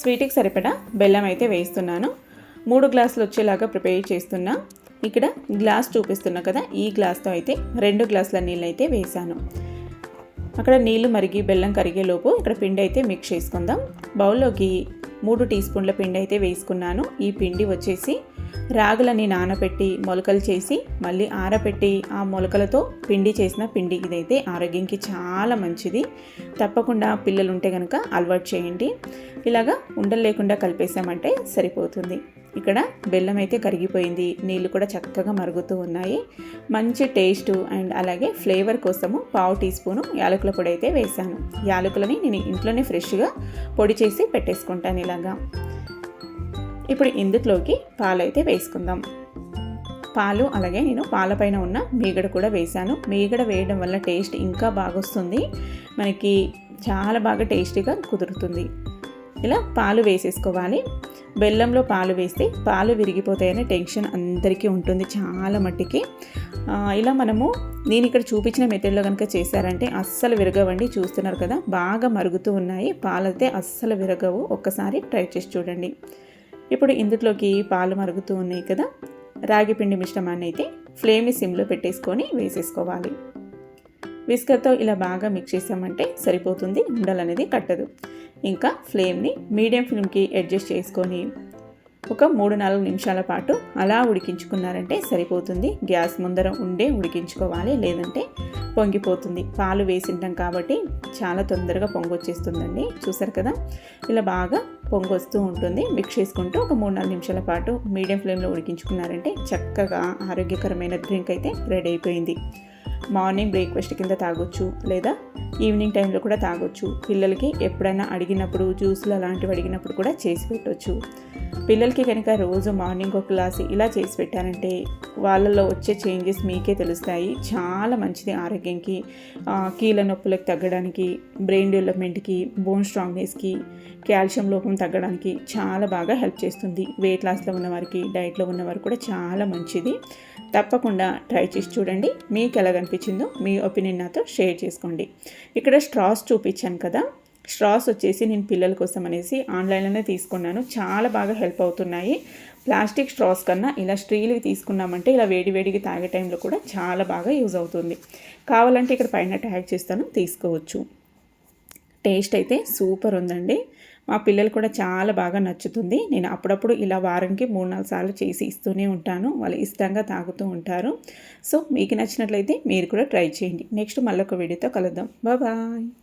స్వీట్కి సరిపడా బెల్లం అయితే వేస్తున్నాను మూడు గ్లాసులు వచ్చేలాగా ప్రిపేర్ చేస్తున్నా. ఇక్కడ గ్లాస్ చూపిస్తున్నా కదా ఈ గ్లాస్తో అయితే రెండు గ్లాసుల నీళ్ళు అయితే వేసాను అక్కడ నీళ్ళు మరిగి బెల్లం కరిగేలోపు ఇక్కడ పిండి అయితే మిక్స్ చేసుకుందాం. బౌల్లోకి మూడు టీ స్పూన్ల పిండి అయితే వేసుకున్నాను. ఈ పిండి వచ్చేసి రాగులని నానబెట్టి మొలకలు చేసి మళ్ళీ ఆరబెట్టి ఆ మొలకలతో పిండి చేసిన పిండి. ఇదైతే ఆరోగ్యంకి చాలా మంచిది. తప్పకుండా పిల్లలు ఉంటే కనుక అలవాటు చేయండి. ఇలాగా ఉండలు లేకుండా కలిపేసామంటే సరిపోతుంది. ఇక్కడ బెల్లం అయితే కరిగిపోయింది. నీళ్ళు కూడా చక్కగా మరుగుతూ ఉన్నాయి. మంచి టేస్ట్ అండ్ అలాగే ఫ్లేవర్ కోసము పావు టీ స్పూను యాలకుల పొడి అయితే వేసాను యాలకులని నేను ఇంట్లోనే ఫ్రెష్గా పొడి చేసి పెట్టేసుకుంటాను ఇలాగా. ఇప్పుడు ఇందులోకి పాలు అయితే వేసుకుందాం. పాలు అలాగే నేను పాలపైన ఉన్న మీగడ కూడా వేశాను. మీగడ వేయడం వల్ల టేస్ట్ ఇంకా బాగొస్తుంది. మనకి చాలా బాగా టేస్టీగా కుదురుతుంది. ఇలా పాలు వేసేసుకోవాలి. బెల్లంలో పాలు వేస్తే పాలు విరిగిపోతాయనే టెన్షన్ అందరికీ ఉంటుంది చాలా మట్టికి. ఇలా మనము నేను ఇక్కడ చూపించిన మెథడ్లో కనుక చేశారంటే అస్సలు విరగవండి చూస్తున్నారు కదా బాగా మరుగుతూ ఉన్నాయి. పాలైతే అస్సలు విరగవు. ఒక్కసారి ట్రై చేసి చూడండి. ఇప్పుడు ఇందులోకి పాలు మరుగుతూ ఉన్నాయి కదా రాగి పిండి మిశ్రమాన్ని అయితే ఫ్లేమ్ని సిమ్లో పెట్టేసుకొని వేసేసుకోవాలి. విస్కర్తో ఇలా బాగా మిక్స్ చేసామంటే సరిపోతుంది ఉండలు అనేది కట్టదు. ఇంకా ఫ్లేమ్ని మీడియం ఫ్లేమ్కి అడ్జస్ట్ చేసుకొని ఒక మూడు నాలుగు నిమిషాల పాటు అలా ఉడికించుకున్నారంటే సరిపోతుంది. గ్యాస్ ముందర ఉండే ఉడికించుకోవాలి లేదంటే పొంగిపోతుంది. పాలు వేసింటాం కాబట్టి చాలా తొందరగా పొంగొచ్చేస్తుందండి. చూసారు కదా? ఇలా బాగా పొంగొస్తూ ఉంటుంది. మిక్స్ చేసుకుంటూ ఒక మూడు నాలుగు నిమిషాల పాటు మీడియం ఫ్లేమ్లో ఉడికించుకున్నారంటే చక్కగా ఆరోగ్యకరమైన డ్రింక్ అయితే రెడీ అయిపోయింది. మార్నింగ్ బ్రేక్ఫాస్ట్ కింద తాగొచ్చు లేదా ఈవినింగ్ టైంలో కూడా తాగొచ్చు. పిల్లలకి ఎప్పుడైనా అడిగినప్పుడు జ్యూస్లు అలాంటివి అడిగినప్పుడు కూడా చేసి పెట్టవచ్చు పిల్లలకి కనుక రోజు మార్నింగ్ ఒక క్లాస్ ఇలా చేసి పెట్టారంటే వాళ్ళలో వచ్చే చేంజెస్ మీకే తెలుస్తాయి. చాలా మంచిది ఆరోగ్యంకి కీళ్ళ నొప్పులకు తగ్గడానికి బ్రెయిన్ డెవలప్మెంట్కి బోన్ స్ట్రాంగ్నెస్కి కాల్షియం లోపం తగ్గడానికి చాలా బాగా హెల్ప్ చేస్తుంది. వెయిట్ లాస్లో ఉన్నవారికి డైట్లో ఉన్నవారు కూడా చాలా మంచిది. తప్పకుండా ట్రై చేసి చూడండి. మీకు ఎలాగనిపించిందో మీ ఒపీనియన్ నాతో షేర్ చేసుకోండి. ఇక్కడ స్ట్రాస్ చూపించాను కదా. స్ట్రాస్ వచ్చేసి నేను పిల్లల కోసం అనేసి ఆన్లైన్లోనే తీసుకున్నాను. చాలా బాగా హెల్ప్ అవుతున్నాయి. ప్లాస్టిక్ స్ట్రాస్ కన్నా ఇలా స్టీల్వి తీసుకున్నామంటే ఇలా వేడి వేడికి తాగే టైంలో కూడా చాలా బాగా యూజ్ అవుతుంది. కావాలంటే ఇక్కడ పైన ట్యాగ్ చేస్తాను తీసుకోవచ్చు. టేస్ట్ అయితే సూపర్ ఉందండి. మా పిల్లలు కూడా చాలా బాగా నచ్చుతుంది. నేను అప్పుడప్పుడు ఇలా వారానికి మూడు నాలుగు సార్లు చేసి ఇస్తూనే ఉంటాను. వాళ్ళు ఇష్టంగా తాగుతూ ఉంటారు. సో మీకు నచ్చినట్లయితే మీరు కూడా ట్రై చేయండి. నెక్స్ట్ మళ్ళొక వీడియోతో కలుద్దాం. బాయ్.